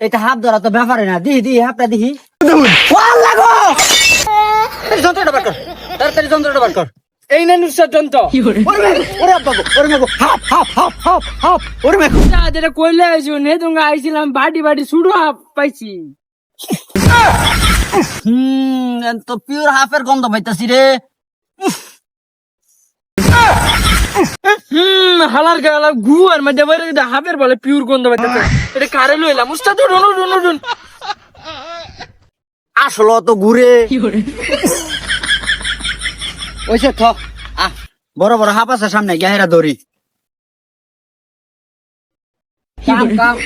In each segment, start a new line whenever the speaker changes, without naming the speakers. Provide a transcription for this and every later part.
এটা হাফ ধরা তো ব্যাপারে না। দিহি দিহি হাফটা দিহি। ওয়াল লাগো এই যন্ত্রটা বার কর। তাড়াতাড়ি যন্ত্রটা বার কর।
এই নেন উস্তাদ যন্ত্র
ওরে বাবু ওরে মেঘু হাফ হাফ হাফ হাফ হাফ ওরে
উস্তাদ এটা কইলে আইছো নে তুমি আইছিলাম বাড়ি বাড়ি শুরু হাফ পাইছি।
হুম এন তো পিওর হাফের গন্ধ পাইতাছি রে।
হুম হালার গালা গু আর মধ্যে বাইরে হাফের বলে পিওর গন্ধ পাইতেছে। এটা কারে লইলাম উস্তাদ উঠুন উঠুন উঠুন
আসলে তো ঘুরে। ওইসে থ আহ বড় বড় হাফ আছে সামনে গেহেরা দড়ি কাম কাম।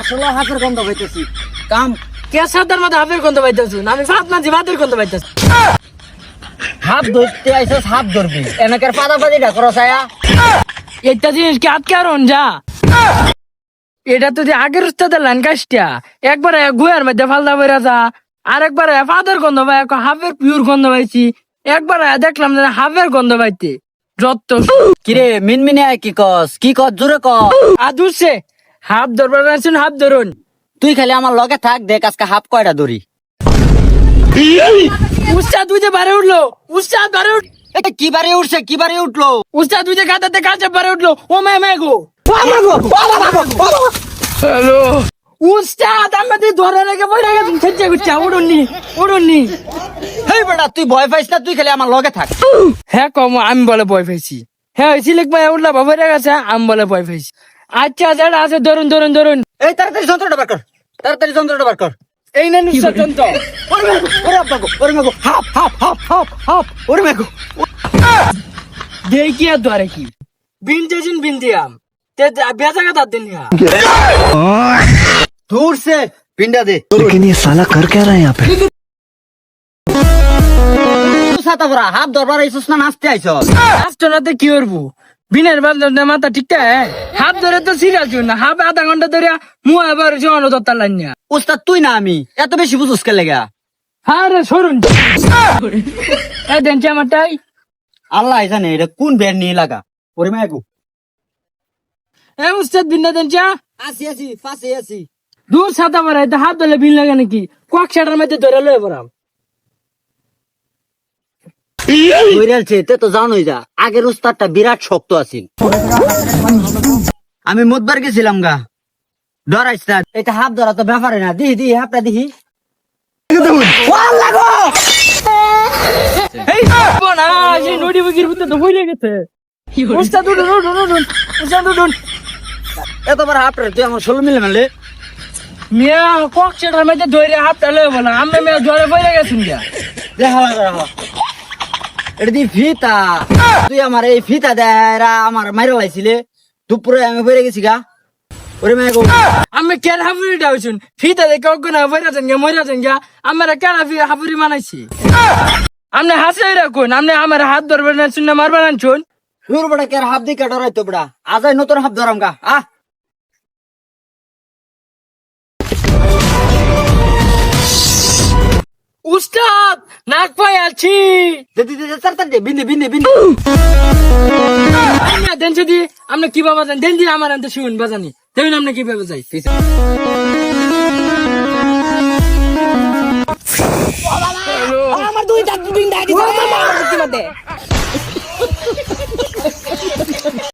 আসলে হাফের গন্ধ পাইতেছি। কাম।
কে সাদার মধ্যে হাফের গন্ধ পাইতেছো? আমি মাঝে ভাতের গন্ধ পাইতেছি।
হাফ ধরতে আইসস হাফ ধরবি। এনেকের পাতা পাতিটা করো ছায়া।
একটা জিনিস কি আটকে আর যা এটা তো যে আগের উস্তাদের লাইন কাজটা। একবার গুয়ার মধ্যে ফালদা বেরা যা। আর একবার ফাদার গন্ধ পাই এক হাফের পিওর গন্ধ পাইছি। একবার দেখলাম যে হাফের গন্ধ পাইতে। যত
কিরে মিনমিনে আয় কি কস? কি কস জোরে ক
আদুরছে। হাফ ধরবার আছেন হাফ ধরুন।
তুই খালি আমার লগে থাক দেখ আজকে হাফ কয়টা ধরি।
উস্তাদ দুই বারে উঠল। উস্তাদ বারে উঠ
এটা কি বারে উঠছে? কি বারে উঠল?
উস্তাদ যে গাদাতে কাছে বারে উঠল। ও মে মে গো। হ্যালো। উস্তাদ আমাদের ধরে রেখে বই রেখে ছেচে গুচ্ছা উড়ুননি উড়ুননি।
হেই বেটা তুই ভয় পাইস না? তুই খালি আমার লগে থাক।
হ্যাঁ কম আমি বলে ভয় পাইছি। হ্যাঁ সিলেক ভাই উঠলা বাবা রেখে গেছে আমি বলে ভয় পাইছি। আচ্ছা যারা আছে ধরুন ধরুন ধরুন।
এই তাড়াতাড়ি যন্ত্রটা বার কর। তাড়াতাড়ি যন্ত্রটা বার কর।
এই নেন উস্তাদ যন্ত্র
ওরে মেঘু ওরে আব্বাগো ওরে মেঘু হাফ হাফ হাফ হাফ হাফ ওরে মেঘু
দেখি আর ধরে কি বিন যেদিন বিন দিয়াম তে বেচা কথা দিন হ্যাঁ
দূর সে পিন্ডা দে
लेकिन ये साला कर क्या रहा है यहाँ पे
সাতা বড়া হাফ দরবার আইসস না নাচতে আইসস
রাষ্ট্রনাথে কি করবো বিনের বান্ধব মাথা ঠিক হাত ধরে তো সিরিয়াস না হাফ আধা ঘণ্টা ধরে মুয়া এবার জমানো দত্তার লাইন না
উস্তাদ তুই না আমি এত বেশি বুঝুস কে লেগা?
হ্যাঁ রে সরুন। এই দেন আমারটাই
আল্লাহ জানে এটা কোন ব্যান্ড নিয়ে লাগা? ওরে মেঘু
এ উস্তাদ বিন্না দেন চা।
আসি আসি ফাঁসে আসি।
দূর সাদা মারা হাত ধরে বিন লাগে নাকি? কক শাটার মধ্যে ধরে লয়ে পড়াম।
বইরালছে তে তো জানোই যা আগের উস্তাদটা বিরাট শক্ত আছিল আমি মুদবার গেছিলাম গা ডরাইস এটা হাফ ধরা তো ব্যাপারে না দিহি দিহি হাফটা দিহি
গেছে
এতবার হাফটা তুই আমার ষোলো মিলে মেলে
মিয়া কক শাটার মধ্যে ধরে হাতটা লয়ে বলা আমরা মিয়া জ্বরে পড়ে গেছেন গিয়া
দেখা এটা দি ফিতা। তুই আমার এই ফিতা দেয় আমার মাইরা লাইছিলে। দুপুরে আমি বেড়ে গেছি গা। ওরে মেয়ে গো।
আমি কেন হাফুরি ডাউছুন? ফিতা দেখে অজ্ঞ না বইরা যান গিয়া মইরা যান গিয়া। আমরা কেন হাফুরি মানাইছি? আপনি হাসে রাখুন আপনি আমার হাত ধরবেন না শুনে মারবেন না শুন।
সুর বড়া কের হাফ দিকে ডরাইতো বড়া আজ নতুন হাফ ধরাম গা। আহ।
উস্তাদ! নাক পাই আছি।
দে দে দে তাড়াতাড়ি দে বিন্দে বিন্দে বিন্দে
আপনি দেন যদি আপনি কি বাবা দেন দেন দিন আমার আনতে শুন বাজানি। দেখুন আপনি কীভাবে যাই?
আমার দুই চার দিন দাঁড়িয়ে